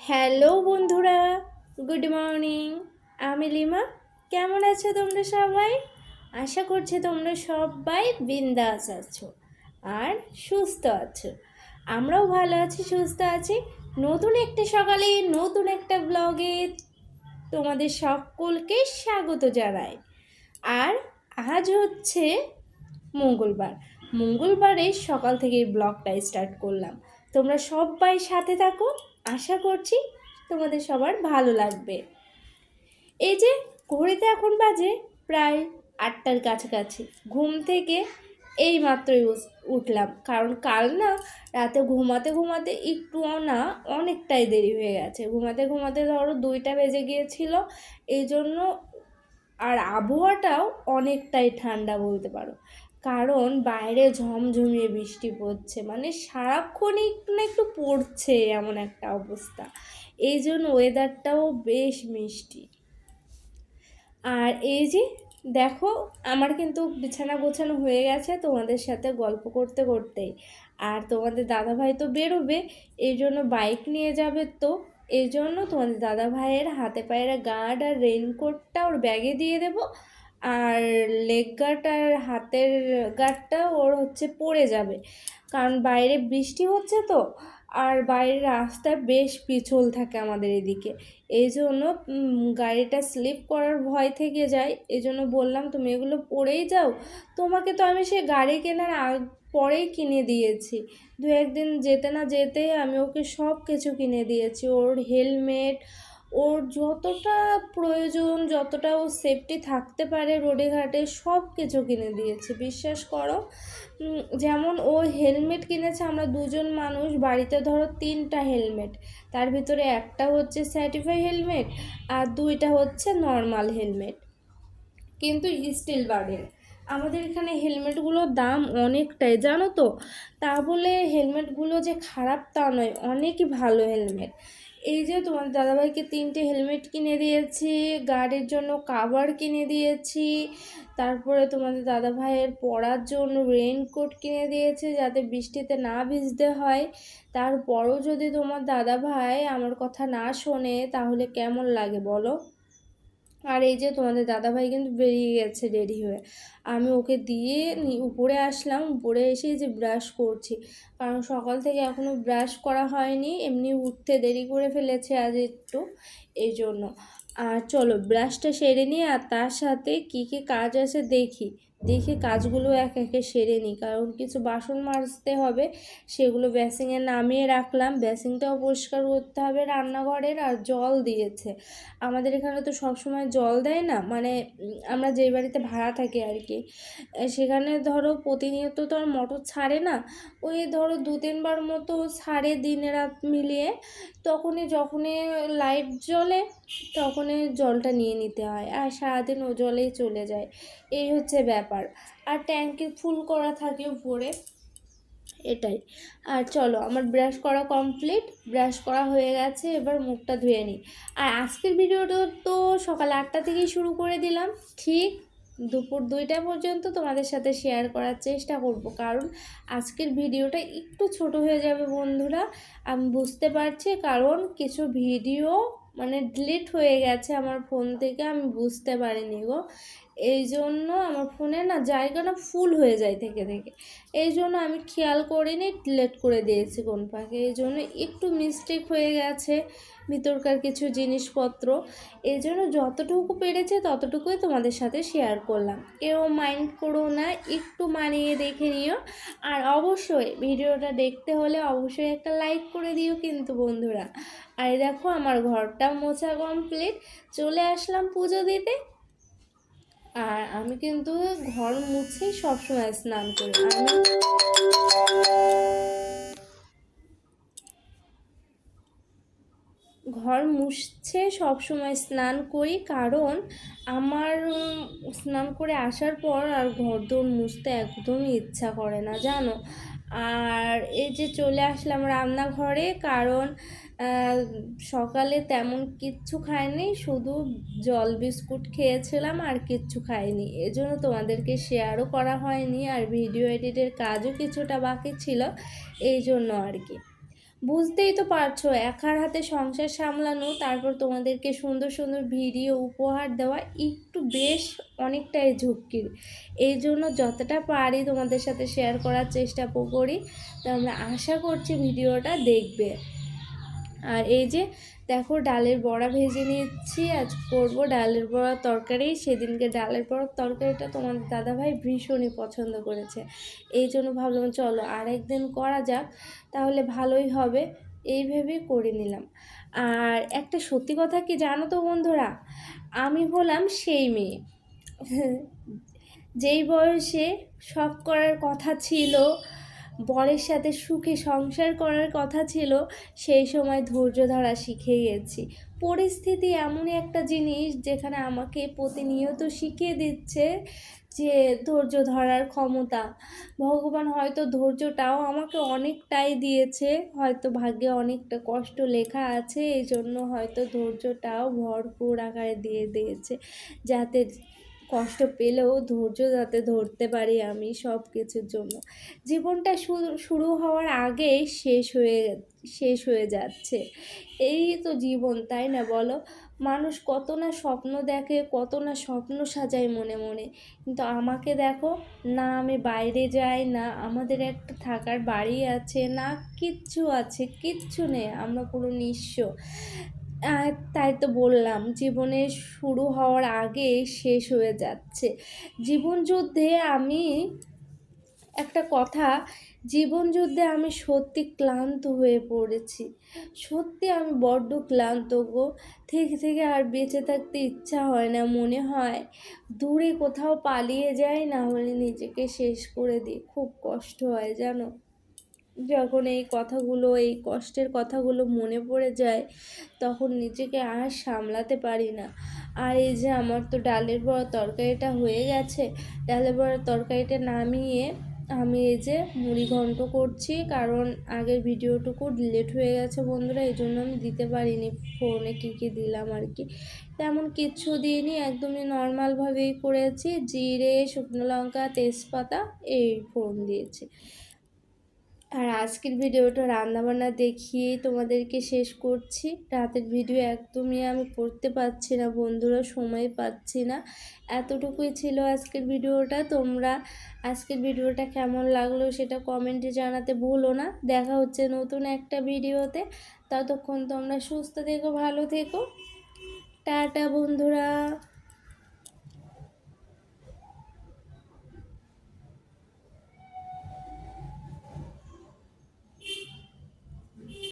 Hello বন্ধুরা, good morning. আমি lima. কেমন আছো তোমরা সবাই? আশা করছি তোমরা সবাই বিন্দাস আছো আর সুস্থ আছো। আমরাও ভালো আছি, সুস্থ আছি। নতুন একটা সকালে, নতুন একটা ব্লগে তোমাদের সকলকে স্বাগত জানাই। আর আজ হচ্ছে মঙ্গলবার। মঙ্গলবারে সকাল থেকে ব্লগটা স্টার্ট করলাম। তোমরা সবাই সাথে থাকো। আশা করছি তোমাদের সবার ভালো লাগবে। এই যে ঘড়িতে এখন বাজে প্রায় আটটার কাছাকাছি। ঘুম থেকে এই মাত্রই উঠলাম। কারণ কাল না রাতে ঘুমাতে ঘুমাতে একটুও না অনেকটাই দেরি হয়ে গেছে। ঘুমাতে ঘুমাতে ধরো দুইটা বেজে গিয়েছিল। এই জন্য আর আবহাওয়াটাও অনেকটাই ঠান্ডা বলতে পারো। কারণ বাইরে ঝমঝমিয়ে বৃষ্টি পড়ছে মানে সারাক্ষণই একটু না একটু পড়ছে এমন একটা অবস্থা। এই জন্য ওয়েদারটাও বেশ মিষ্টি। আর এই যে দেখো, আমার কিন্তু বিছানা গোছানো হয়ে গেছে তোমাদের সাথে গল্প করতে করতেই। আর তোমাদের দাদাভাই তো বেরোবে এই জন্য বাইক নিয়ে যাবে তো। এই জন্য তোমাদের দাদা ভাইয়ের হাতে পায়ের গার্ড আর রেইনকোটটা ওর ব্যাগে দিয়ে দেবো। আর লেগ গার্ড আর হাতের গার্ডটা ওর হচ্ছে পড়ে যাবে। কারণ বাইরে বৃষ্টি হচ্ছে তো, আর বাইরের রাস্তায় বেশ পিছল থাকে আমাদের এদিকে। এই জন্য গাড়িটা স্লিপ করার ভয় থেকে যায়। এই জন্য বললাম, তুমি এগুলো পরেই যাও। তোমাকে তো আমি সে গাড়ি কেনার আগ, পরেই কিনে দিয়েছি। দু একদিন যেতে না যেতে আমি ওকে সব কিছু কিনে দিয়েছি। ওর হেলমেট ওর যতটা প্রয়োজন, যতটা ও সেফটি থাকতে পারে রোডে ঘাটে, সব কিছু কিনে দিয়েছে। বিশ্বাস করো যেমন ও হেলমেট কিনেছে, আমরা দুজন মানুষ, বাড়িতে ধরো তিনটা হেলমেট তার ভিতরে একটা হচ্ছে সার্টিফাই হেলমেট আর দুইটা হচ্ছে নর্মাল হেলমেট কিন্তু স্টিল বার্ডের আমাদের এখানে হেলমেটগুলোর দাম অনেকটাই, জানো তো? তা বলে হেলমেটগুলো যে খারাপ তা নয়, অনেকই ভালো হেলমেট এই যে তোমার দাদাভাইকে তিনটে হেলমেট কিনে দিয়েছি গাড়ির জন্য কাভার কিনে দিয়েছি, তারপরে তোমাদের দাদাভাইয়ের পড়ার জন্য রেইনকোট কিনে দিয়েছে যাতে বৃষ্টিতে না ভিজতে হয়। তারপরও যদি তোমার দাদাভাই আমার কথা না শোনে, তাহলে কেমন লাগে বলো? আর এই যে তোমাদের দাদাভাই কিন্তু বেরিয়ে গেছে রেডি হয়ে। আমি ওকে দিয়ে উপরে আসলাম, উপরে এসে যে ব্রাশ করছি। কারণ সকাল থেকে এখনও ব্রাশ করা হয়নি, এমনি উঠতে দেরি করে ফেলেছে আজ একটু, এই জন্য। আর চলো ব্রাশটা সেরে নিয়ে আর তার সাথে কী কী কাজ আছে দেখি। দেখে কাজগুলো এক একে সেরে নিই। কারণ কিছু বাসন মাজতে হবে, সেগুলো বেসিংয়ে নামিয়ে রাখলাম। বেসিংটাও পরিষ্কার করতে হবে রান্নাঘরের আর জল দিয়েছে। আমাদের এখানে তো সবসময় জল দেয় না মানে আমরা যেই বাড়িতে ভাড়া থাকি আর কি সেখানে ধরো প্রতিনিয়ত তো আর মোটর ছাড়ে না। ওই ধরো দু তিনবার মতো ছাড়ে দিন রাত মিলিয়ে, তখনই যখনই লাইট জ্বলে, তখনই জলটা নিয়ে নিতে হয়। আর সারাদিন ও জলেই চলে যায়। এই হচ্ছে ব্যাপার। আর ট্যাঙ্কে ফুল করা থাকে উপরে। এটাই। আর চলো, আমার ব্রাশ করা কমপ্লিট ব্রাশ করা হয়ে গেছে, এবার মুখটা ধুয়ে নিই। আর আজকের ভিডিওটা তো সকাল আটটা থেকেই শুরু করে দিলাম। ঠিক দুপুর দুইটা পর্যন্ত তোমাদের সাথে শেয়ার করার চেষ্টা করব, কারণ আজকের ভিডিওটা একটু ছোট হয়ে যাবে বন্ধুরা। আমি বুঝতে পারছি, কারণ কিছু ভিডিও মানে ডিলিট হয়ে গেছে আমার ফোন থেকে, আমি বুঝতে পারিনি গো। এই জন্য আমার ফোনে না জায়গাটা ফুল হয়ে যায় থেকে থেকে। এই জন্য আমি খেয়াল করিনি ডিলেট করে দিয়েছি কোন পাখি। এই জন্য একটু মিস্টেক হয়ে গেছে ভিতরকার কিছু জিনিসপত্র। এই জন্য যতটুকু পেরেছে ততটুকুই তোমাদের সাথে শেয়ার করলাম। কেউ মাইন্ড করো না, একটু মানিয়ে দেখে নিও। আর অবশ্যই ভিডিওটা দেখতে হলে অবশ্যই একটা লাইক করে দিও কিন্তু বন্ধুরা। আর দেখো আমার ঘরটা মোছা কমপ্লিট চলে আসলাম পুজো দিতে। আর আমি কিন্তু ঘর মুছেই সবসময় স্নান করি। আমি ঘর মুছছে সবসময় স্নান করি কারণ আমার, স্নান করে আসার পর আর ঘর দৌড় মুছতে একদমই ইচ্ছা করে না, জানো? আর এই যে চলে আসলাম রান্নাঘরে, কারণ সকালে তেমন কিচ্ছু খাইনি, শুধু জল বিস্কুট খেয়েছিলাম আর কিচ্ছু খাইনি। এজন্য তোমাদেরকে শেয়ারও করা হয়নি, আর ভিডিও এডিটের কাজও কিছুটা বাকি ছিল এই জন্য আর কি। বুঝতেই তো পারছ, একার হাতে সংসার সামলানো, তারপর তোমাদেরকে সুন্দর সুন্দর ভিডিও, উপহার দেওয়া, একটু বেশ অনেকটাই ঝুঁকির। এই জন্য যতটা পারি তোমাদের সাথে শেয়ার করার চেষ্টা করি। তো আমরা আশা করছি ভিডিওটা দেখবে। আর এই যে দেখো ডালের বড়া ভেজে নিচ্ছি, আজ করব ডালের বড়া তরকারি। সেদিনকে ডালের বড়ার তরকারিটা তোমাদের দাদাভাই ভীষণই পছন্দ করেছে। এই জন্য ভাবলাম চলো আর একদিন করা যাক, তাহলে ভালোই হবে। এই ভেবে করে নিলাম। আর একটা সত্যি কথা কি জানো তো বন্ধুরা? আমি হলাম সেই মেয়ে। যেই বয়সে শখ করার কথা ছিল বরের সাথে সুখে সংসার করার কথা ছিল, সেই সময় ধৈর্য ধরা শিখে গেছি। পরিস্থিতি এমনই একটা জিনিস যেখানে আমাকে প্রতিনিয়ত শিখিয়ে দিচ্ছে যে ধৈর্য ধরার ক্ষমতা। ভগবান হয়তো ধৈর্যটাও আমাকে অনেকটাই দিয়েছে, হয়তো ভাগ্যে অনেকটা কষ্ট লেখা আছে এই জন্য হয়তো ধৈর্যটাও ভরপুর আকারে দিয়ে দিয়েছে, যাতে কষ্ট পেলেও ধৈর্য যাতে ধরতে পারি আমি সব কিছুর জন্য। জীবনটা শুরু হওয়ার আগেই শেষ হয়ে শেষ হয়ে যাচ্ছে। এই তো জীবন, তাই না বলো? মানুষ কত না স্বপ্ন দেখে, কত না স্বপ্ন সাজায় মনে মনে। কিন্তু আমাকে দেখো, না আমি বাইরে যাই, না আমাদের একটা থাকার বাড়ি আছে, না কিচ্ছু আছে, কিচ্ছু নেই। আমরা পুরো নিঃস্ব। তাই তো বললাম জীবনের শুরু হওয়ার আগে শেষ হয়ে যাচ্ছে। জীবন যুদ্ধে আমি একটা কথা জীবন যুদ্ধে আমি সত্যি ক্লান্ত হয়ে পড়েছি। সত্যি আমি বড্ড ক্লান্ত গো। থেকে থেকে আর বেঁচে থাকতে ইচ্ছা হয় না, মনে হয় দূরে কোথাও পালিয়ে যাই, না হলে নিজেকে শেষ করে দিই। খুব কষ্ট হয় জানো? যখন এই কথাগুলো, এই কষ্টের কথাগুলো মনে পড়ে যায়, তখন নিজেকে আর সামলাতে পারি না। আর এই যে আমার তো ডালের বড়া তরকারিটা হয়ে গেছে, ডালের বড়া তরকারিটা নামিয়ে আমি এই যে মুড়ি ঘন্ট করছি, কারণ আগের ভিডিওটুকু ডিলেট হয়ে গেছে বন্ধুরা, এই জন্য আমি দিতে পারিনি। ফোনে কী কী দিলাম আর কি। তেমন কিচ্ছু দিইনি, একদমই নর্মালভাবেই করেছি। জিরে, শুকনো লঙ্কা, তেজপাতা, এই ফোড়ন দিয়েছি। আর আজকের ভিডিওটা রান্নাবান্না দেখিয়ে তোমাদেরকে শেষ করছি। রাতের ভিডিও একদমই আমি করতে পারছি না, বন্ধুরা সময় পাচ্ছি না। এতটুকুই ছিল আজকের ভিডিওটা। তোমরা আজকের ভিডিওটা কেমন লাগল সেটা কমেন্টে জানাতে ভুলো না। দেখা হচ্ছে নতুন একটা ভিডিওতে। ততক্ষণ তোমরা সুস্থ থেকো, ভালো থেকো। টাটা, বন্ধুরা।